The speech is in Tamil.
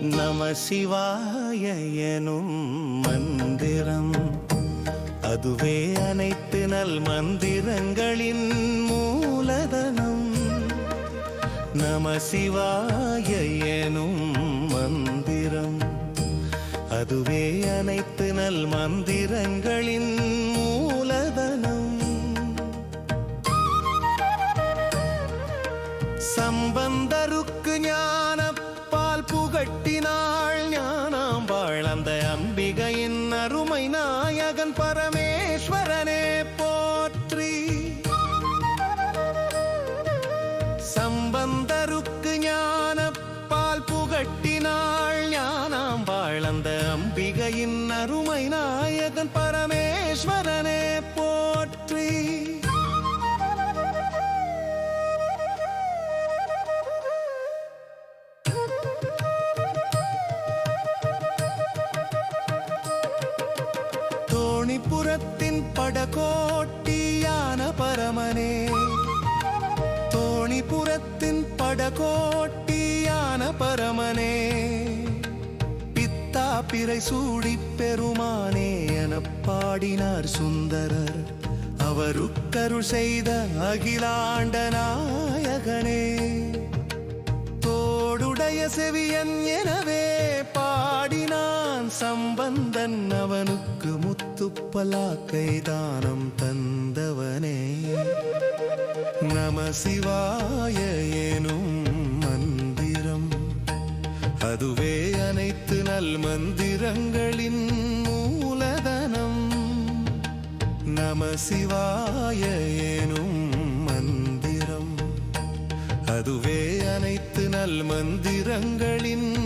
நம சிவாய எனும் மந்திரம். அதுவே அனைத்து நல் மந்திரங்களின் மூலதனம். நம சிவாய எனும் மந்திரம். அதுவே அனைத்து நல் மந்திரங்களின் மூலதனம். சம்பந்தருக்கு ஞான பரமேஸ்வரனே போற்றி. சம்பந்தருக்கு ஞான பால் புகட்டினாள் ஞானாம் அந்த அம்பிகையின் அருமை நாயகன் பரமேஸ்வரனே தோணிபுரத்தின் படகோட்டியான பரமனே. தோணிபுரத்தின் படகோட்டியான பரமனே. பித்தா பிறை சூடி பெருமானே என பாடினார் சுந்தரர். அவருக்கருள் செய்த அகிலாண்ட நாயகனே. தோடுடைய செவியன் எனவே பாடினான் சம்பந்தன் அவனுக்கு முத்துப்பலாக்கை தானம் தந்தவனே. நம சிவாய எனும் மந்திரம். அதுவே அனைத்து நல் மந்திரங்களின் மூலதனம். நம சிவாய எனும் மந்திரம். அதுவே அனைத்து நல் மந்திரங்களின்